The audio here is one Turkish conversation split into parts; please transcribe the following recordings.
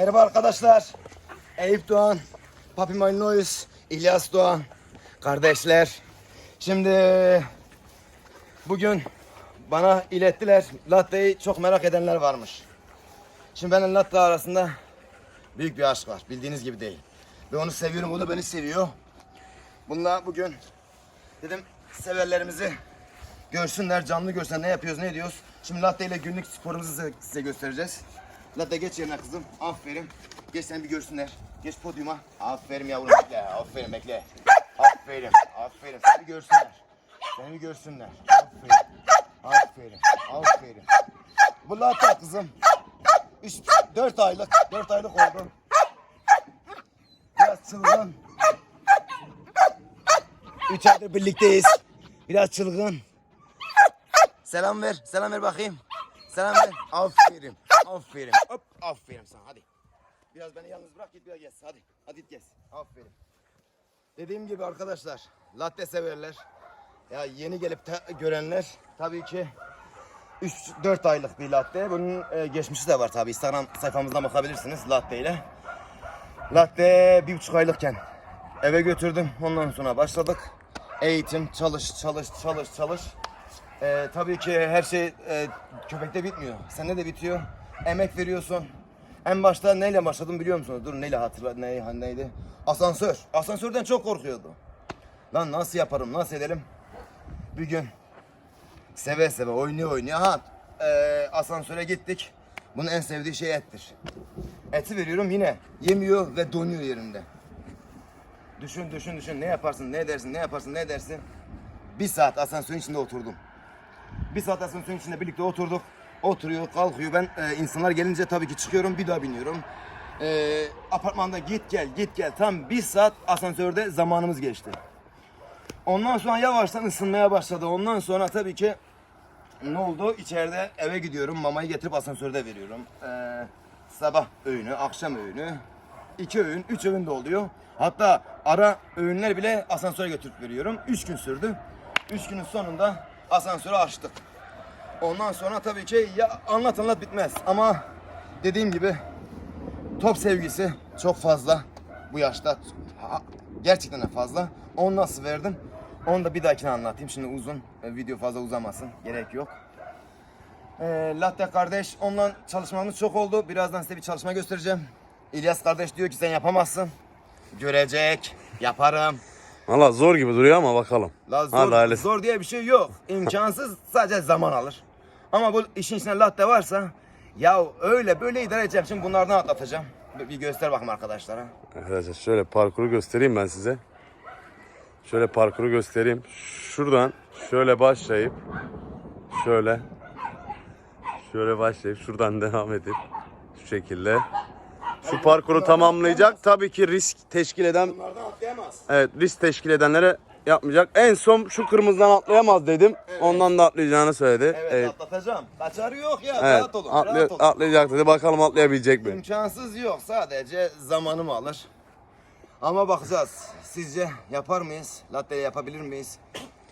Merhaba arkadaşlar. Eyüp Doğan, Papi Malinois, İlyas Doğan, kardeşler. Şimdi bugün bana ilettiler. Latte'yi çok merak edenler varmış. Şimdi benim latte arasında büyük bir aşk var. Bildiğiniz gibi değil. Ve onu seviyorum, o da beni seviyor. Bununla bugün dedim severlerimizi görsünler, canlı görsünler ne yapıyoruz, ne ediyoruz. Şimdi latte ile günlük sporumuzu size, göstereceğiz. Latte geç yerine kızım. Aferin. Geç seni bir görsünler. Geç podyuma. Aferin yavrum bekle. Aferin bekle. Aferin. Aferin. Seni görsünler. Seni görsünler. Aferin. Aferin. Aferin. Bu latte kızım. Üç, dört aylık. Dört aylık oldu. Biraz çılgın. Üç aydır birlikteyiz. Biraz çılgın. Selam ver. Selam ver bakayım. Selam ver. Aferin. Aferin. Hop. Aferin sana. Hadi. Biraz beni yalnız bırak git biraz gez. Hadi. Hadi git gez. Aferin. Dediğim gibi arkadaşlar. Latte severler. Ya yeni gelip te- görenler tabii ki 3-4 aylık bir latte. Bunun e, geçmişi de var tabii. Instagram sayfamızdan bakabilirsiniz latte ile. Latte bir buçuk aylıkken eve götürdüm. Ondan sonra başladık. Eğitim, çalış, çalış, çalış, çalış. Ee, tabii ki her şey e, köpekte bitmiyor. Sende de bitiyor. Emek veriyorsun. En başta neyle başladım biliyor musunuz? Dur neyle hatırla ne, neydi? Asansör. Asansörden çok korkuyordu. Lan nasıl yaparım, nasıl edelim? Bir gün seve seve oynuyor oynuyor. Ha e, asansöre gittik. Bunun en sevdiği şey ettir. Eti veriyorum yine yemiyor ve donuyor yerinde. Düşün düşün düşün ne yaparsın ne edersin ne yaparsın ne edersin. Bir saat asansörün içinde oturdum. Bir saat asansörün içinde birlikte oturduk. Oturuyor kalkıyor ben e, insanlar gelince tabii ki çıkıyorum bir daha biniyorum. E, apartmanda git gel git gel tam bir saat asansörde zamanımız geçti. Ondan sonra yavaştan ısınmaya başladı. Ondan sonra tabii ki ne oldu? İçeride eve gidiyorum. Mamayı getirip asansörde veriyorum. Ee, sabah öğünü, akşam öğünü. iki öğün, üç öğün de oluyor. Hatta ara öğünler bile asansöre götürüp veriyorum. Üç gün sürdü. Üç günün sonunda asansörü açtık. Ondan sonra tabii ki ya anlat anlat bitmez. Ama dediğim gibi top sevgisi çok fazla bu yaşta. Ha- Gerçekten de fazla. Onu nasıl verdim? Onu da bir dahakine anlatayım. Şimdi uzun, e, video fazla uzamasın. Gerek yok. Ee, Latte kardeş, onunla çalışmamız çok oldu. Birazdan size bir çalışma göstereceğim. İlyas kardeş diyor ki sen yapamazsın. Görecek, yaparım. Valla zor gibi duruyor ama bakalım. La zor, Hadi zor diye bir şey yok. İmkansız, sadece zaman alır. Ama bu işin içinde latte varsa, ya öyle böyle idare edeceğim. Şimdi bunlardan atlatacağım. Bir- Bir göster bakayım arkadaşlara. Arkadaşlar şöyle parkuru göstereyim ben size. Şöyle parkuru göstereyim. Şuradan şöyle başlayıp şöyle şöyle başlayıp şuradan devam edip şu şekilde şu parkuru tamamlayacak. Tabii ki risk teşkil eden Bunlardan atlayamaz. evet risk teşkil edenlere yapmayacak. En son şu kırmızıdan atlayamaz dedim. Ondan da atlayacağını söyledi. Evet, Evet. atlatacağım. Kaçarı yok ya. Evet, rahat olun. atlay- rahat olun. atlayacak dedi. Bakalım atlayabilecek mi? İmkansız yok. Sadece zamanımı alır. Ama bakacağız. Sizce yapar mıyız? Latte yapabilir miyiz?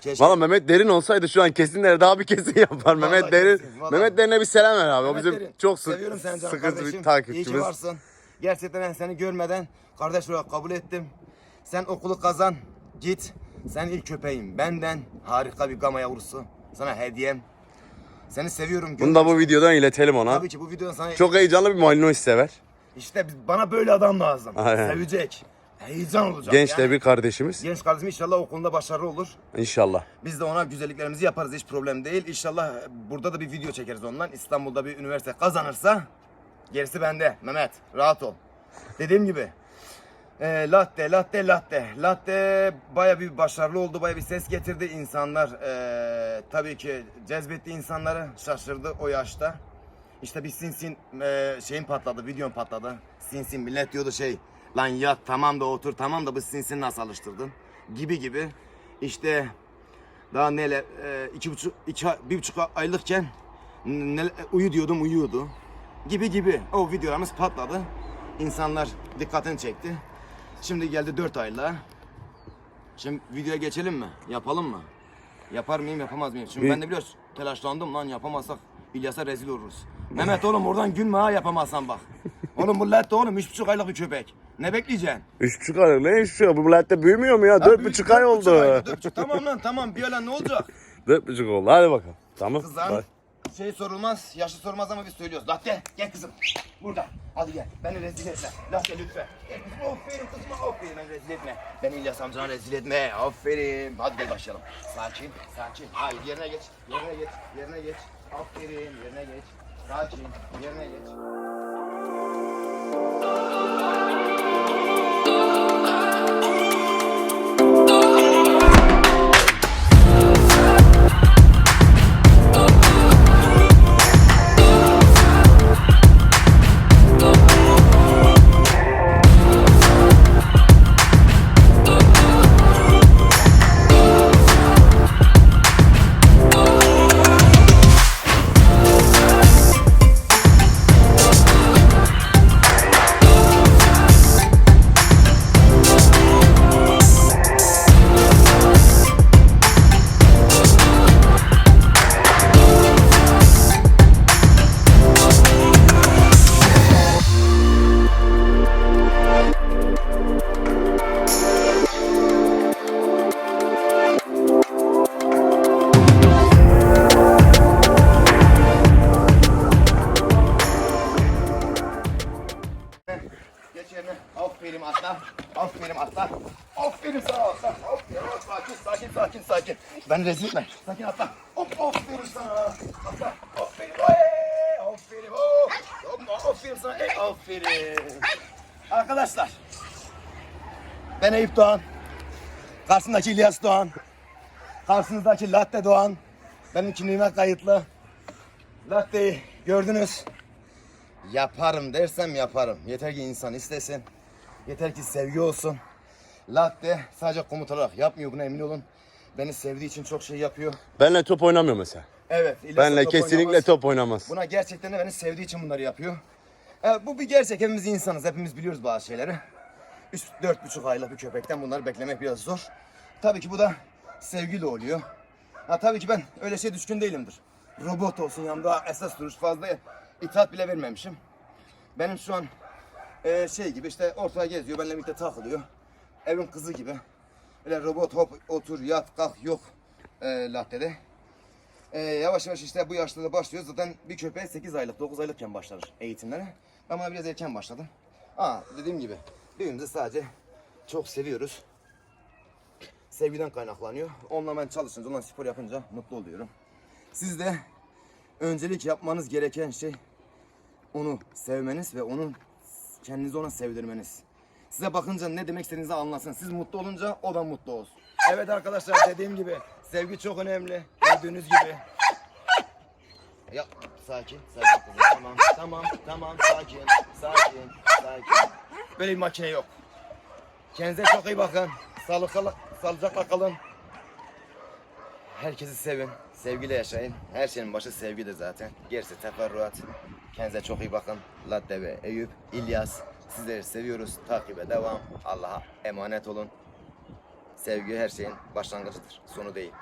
Keşke. Valla Mehmet Derin olsaydı şu an kesinler daha bir kesin yapar. Mehmet Derin. kesin, vallahi. Mehmet Derin'e bir selam ver abi. o Mehmet bizim Derin, çok sık Seviyorum seni canım sıkıntı kardeşim. bir İyi ki takipçimiz. varsın. Gerçekten ben seni görmeden kardeş olarak kabul ettim. Sen okulu kazan. Git. Sen ilk köpeğim. Benden harika bir gama yavrusu. Sana hediyem. Seni seviyorum. Bunu da bu videodan iletelim ona. Tabii ki bu videonun sana Çok heyecanlı bir Malinois sever. İşte biz- bana böyle adam lazım. Aynen. Sevecek. Heyecan olacak. Genç de Yani bir kardeşimiz. Genç kardeşim inşallah okulunda başarılı olur. İnşallah. Biz de ona güzelliklerimizi yaparız hiç problem değil. İnşallah burada da bir video çekeriz ondan. İstanbul'da bir üniversite kazanırsa gerisi bende. Mehmet rahat ol. Dediğim gibi e, latte, latte, latte. Latte baya bir başarılı oldu, baya bir ses getirdi. İnsanlar e, tabii ki cezbetti insanları, şaşırdı o yaşta. İşte bir sinsin e, şeyin patladı, videom patladı. Sinsin millet diyordu şey, lan yat tamam da otur tamam da bu sinsin nasıl alıştırdın? Gibi gibi. İşte daha neyle e, iki buçuk, iki, bir buçuk aylıkken ne, uyu diyordum uyuyordu. Gibi gibi. O videolarımız patladı. İnsanlar dikkatini çekti. Şimdi geldi dört aylığa. Şimdi videoya geçelim mi? Yapalım mı? Yapar mıyım yapamaz mıyım? Şimdi Bir- ben de biraz telaşlandım lan yapamazsak İlyas'a rezil oluruz. Mehmet oğlum oradan gülme ha yapamazsan bak. Oğlum bu latte oğlum üç buçuk aylık bir köpek. Ne bekleyeceksin? Üç buçuk ay ne üç buçuk ay? Bu millet büyümüyor mu ya? Dört buçuk ay dört buçuk ay, oldu. dört buçuk. Tamam lan tamam bir lan ne olacak? Dört buçuk oldu. Hadi bakalım. Tamam. Kızlar Bak. Şey sorulmaz, yaşı sorulmaz ama biz söylüyoruz. Latte gel kızım. Burada. Hadi gel. Beni rezil etme. Latte lütfen. Gel kızım. Aferin kızım. Aferin. Beni rezil etme. Beni İlyas amcana rezil etme. Aferin. Hadi gel başlayalım. Sakin. Sakin. Hayır yerine geç. Yerine geç. Yerine geç. Aferin. Yerine geç. Sakin. Yerine geç. Yerine. Aferin atla. Aferin atla. Aferin sana atla. Aferin. Sakin sakin sakin sakin. Ben rezil etme. Sakin atla. Hop aferin sana. Atla. Aferin. Hey, aferin. Hop. Hop, Aferin sana. Hey, aferin. Arkadaşlar. Ben Eyüp Doğan. Karşımdaki İlyas Doğan. Karşınızdaki Latte Doğan. Benim kimliğime kayıtlı. Latte'yi gördünüz. Yaparım dersem yaparım. Yeter ki insan istesin. Yeter ki sevgi olsun. Latte sadece komut olarak yapmıyor buna emin olun. Beni sevdiği için çok şey yapıyor. Benle top oynamıyor mesela. Evet. Benle top kesinlikle oynamaz. top oynamaz. Buna gerçekten de beni sevdiği için bunları yapıyor. Evet, bu bir gerçek. Hepimiz insanız. Hepimiz biliyoruz bazı şeyleri. Üç, dört buçuk aylık bir köpekten bunları beklemek biraz zor. Tabii ki bu da sevgiyle oluyor. Ha, tabii ki ben öyle şey düşkün değilimdir. Robot olsun yanımda esas duruş fazla itaat bile vermemişim. Benim şu an e, şey gibi işte ortaya geziyor, benimle birlikte takılıyor. Evin kızı gibi. Öyle robot hop otur yat kalk yok e, lattede. Ee, yavaş yavaş işte bu yaşta da başlıyoruz. Zaten bir köpeğe 8 aylık, 9 aylıkken başlar eğitimlere. Ben buna biraz erken başladım. Aa dediğim gibi birbirimizi sadece çok seviyoruz. Sevgiden kaynaklanıyor. Onunla ben çalışınca, onunla spor yapınca mutlu oluyorum. Siz de öncelik yapmanız gereken şey onu sevmeniz ve onun kendinizi ona sevdirmeniz. Size bakınca ne demek istediğinizi anlasın. Siz mutlu olunca o da mutlu olsun. Evet arkadaşlar dediğim gibi sevgi çok önemli. Gördüğünüz gibi. Ya sakin, sakin kızım. Tamam, tamam, tamam, sakin, sakin, sakin. Böyle bir makine yok. Kendinize çok iyi bakın. Sağlıklı, sağlıcakla kalın. Herkesi sevin. Sevgiyle yaşayın. Her şeyin başı sevgidir zaten. Gerisi teferruat. Kendinize çok iyi bakın. Latte ve Eyüp, İlyas. Sizleri seviyoruz. Takibe devam. Allah'a emanet olun. Sevgi her şeyin başlangıcıdır. Sonu değil.